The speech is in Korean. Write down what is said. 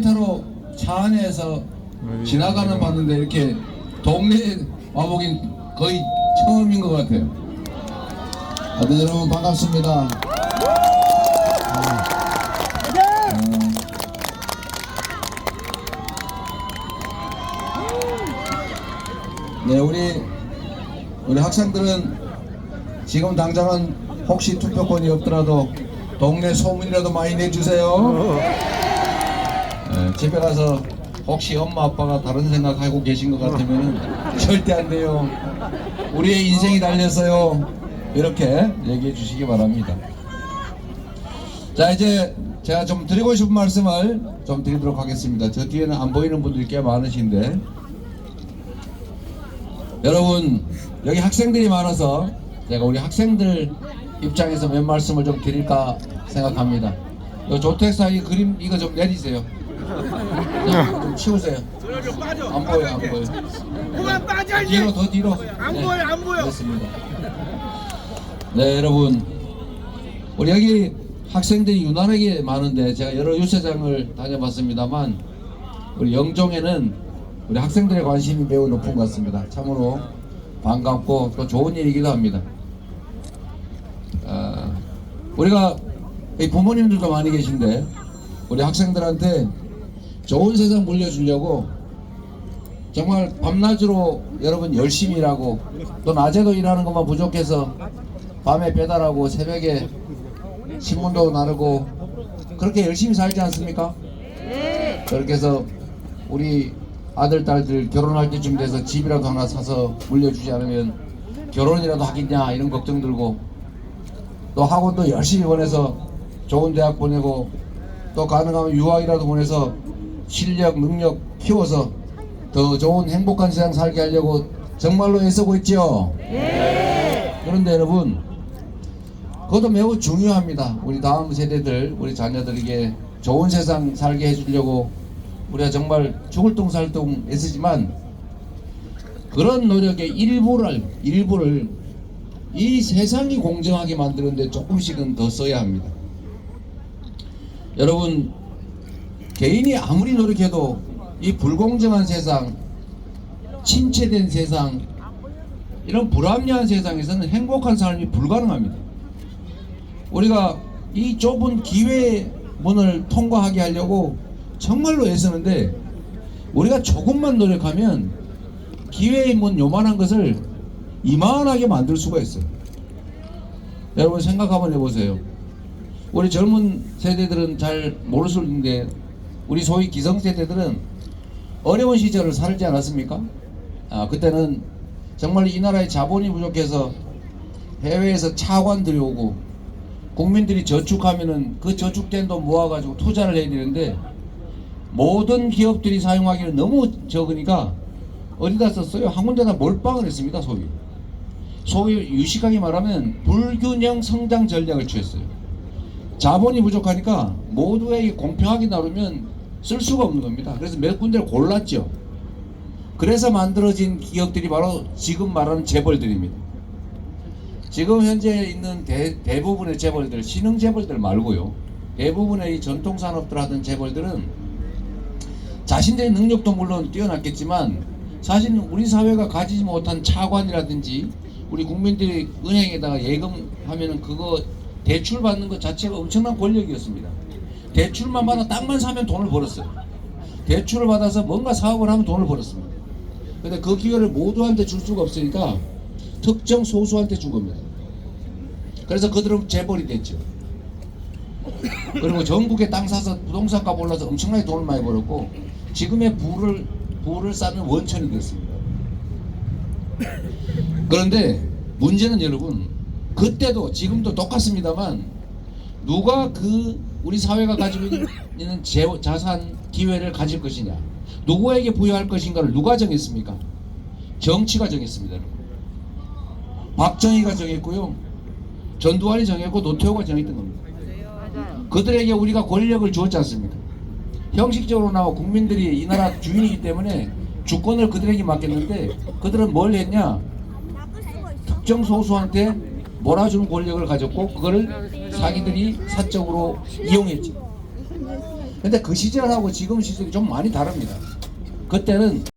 타로 차 안에서 지나가는 봤는데 이렇게 동네 와보긴 거의 처음인 것 같아요. 아들 여러분 반갑습니다. 어, 네, 우리 우리 학생들은 지금 당장은 혹시 투표권이 없더라도 동네 소문이라도 많이 내주세요. 네, 집에 가서 혹시 엄마 아빠가 다른 생각하고 계신 것 같으면 절대 안 돼요. 우리의 인생이 달렸어요. 이렇게 얘기해 주시기 바랍니다. 자 이제 제가 좀 드리고 싶은 말씀을 좀 드리도록 하겠습니다. 저 뒤에는 안 보이는 분들이 꽤 많으신데 여러분 여기 학생들이 많아서 제가 우리 학생들 입장에서 몇 말씀을 좀 드릴까 생각합니다. 이 조택사의 그림 이거 좀 내리세요. 자, 좀 치우세요. 안 보여 안 보여. 그만 빠져 이제 뒤로 더 뒤로. 안 네, 보여, 안 보여. 됐습니다. 네 여러분 우리 여기 학생들이 유난하게 많은데 제가 여러 유세장을 다녀봤습니다만 우리 영종에는 우리 학생들의 관심이 매우 높은 것 같습니다. 참으로 반갑고 또 좋은 일이기도 합니다. 아, 우리가 이 부모님들도 많이 계신데 우리 학생들한테 좋은 세상 물려주려고 정말 밤낮으로 여러분 열심히 일하고 또 낮에도 일하는 것만 부족해서 밤에 배달하고 새벽에 신문도 나르고 그렇게 열심히 살지 않습니까? 그렇게 해서 우리 아들 딸들 결혼할 때쯤 돼서 집이라도 하나 사서 물려주지 않으면 결혼이라도 하겠냐 이런 걱정 들고 또 학원도 열심히 보내서 좋은 대학 보내고 또 가능하면 유학이라도 보내서 실력 능력 키워서 더 좋은 행복한 세상 살게 하려고 정말로 애쓰고 있죠. 그런데 여러분 그것도 매우 중요합니다. 우리 다음 세대들, 우리 자녀들에게 좋은 세상 살게 해주려고 우리가 정말 죽을 똥살똥 애쓰지만 그런 노력의 일부를 일부를 이 세상이 공정하게 만드는데 조금씩은 더 써야 합니다. 여러분 개인이 아무리 노력해도 이 불공정한 세상, 침체된 세상, 이런 불합리한 세상에서는 행복한 삶이 불가능합니다. 우리가 이 좁은 기회 문을 통과하게 하려고 정말로 애쓰는데 우리가 조금만 노력하면 기회의 문 요만한 것을 이만하게 만들 수가 있어요. 여러분 생각 한번 해보세요. 우리 젊은 세대들은 잘 모를 수 있는데 우리 소위 기성세대들은 어려운 시절을 살지 않았습니까? 아, 그때는 정말 이 나라의 자본이 부족해서 해외에서 차관 들여오고 국민들이 저축하면은 그 저축된 돈 모아가지고 투자를 해야 되는데 모든 기업들이 사용하기는 너무 적으니까 어디다 썼어요? 한 군데다 몰빵을 했습니다, 소위. 소위 유식하게 말하면 불균형 성장 전략을 취했어요. 자본이 부족하니까 모두에게 공평하게 나누면 쓸 수가 없는 겁니다. 그래서 몇 군데를 골랐죠. 그래서 만들어진 기업들이 바로 지금 말하는 재벌들입니다. 지금 현재 있는 대, 대부분의 재벌들, 신흥 재벌들 말고요. 대부분의 이 전통 산업들 하던 재벌들은 자신들의 능력도 물론 뛰어났겠지만 사실 우리 사회가 가지지 못한 차관이라든지 우리 국민들이 은행에다가 예금하면은 그거 대출 받는 것 자체가 엄청난 권력이었습니다. 대출만 받아 땅만 사면 돈을 벌었어요. 대출을 받아서 뭔가 사업을 하면 돈을 벌었습니다. 근데 그 기회를 모두한테 줄 수가 없으니까 특정 소수한테 준 겁니다. 그래서 그들은 재벌이 됐죠. 그리고 전국에 땅 사서 부동산 값 올라서 엄청나게 돈을 많이 벌었고 지금의 부를 부를 쌓는 원천이 됐습니다. 그런데 문제는 여러분 그때도 지금도 똑같습니다만 누가 그 우리 사회가 가지고 있는 재, 자산 기회를 가질 것이냐 누구에게 부여할 것인가를 누가 정했습니까? 정치가 정했습니다. 박정희가 정했고요. 전두환이 정했고 노태우가 정했던 겁니다. 그들에게 우리가 권력을 주었지 않습니까? 형식적으로나마 국민들이 이 나라 주인이기 때문에 주권을 그들에게 맡겼는데 그들은 뭘 했냐? 특정 소수한테 몰아주는 권력을 가졌고 그거를 자기들이 사적으로 이용했지. 근데 그 시절하고 지금 시절이 좀 많이 다릅니다. 그때는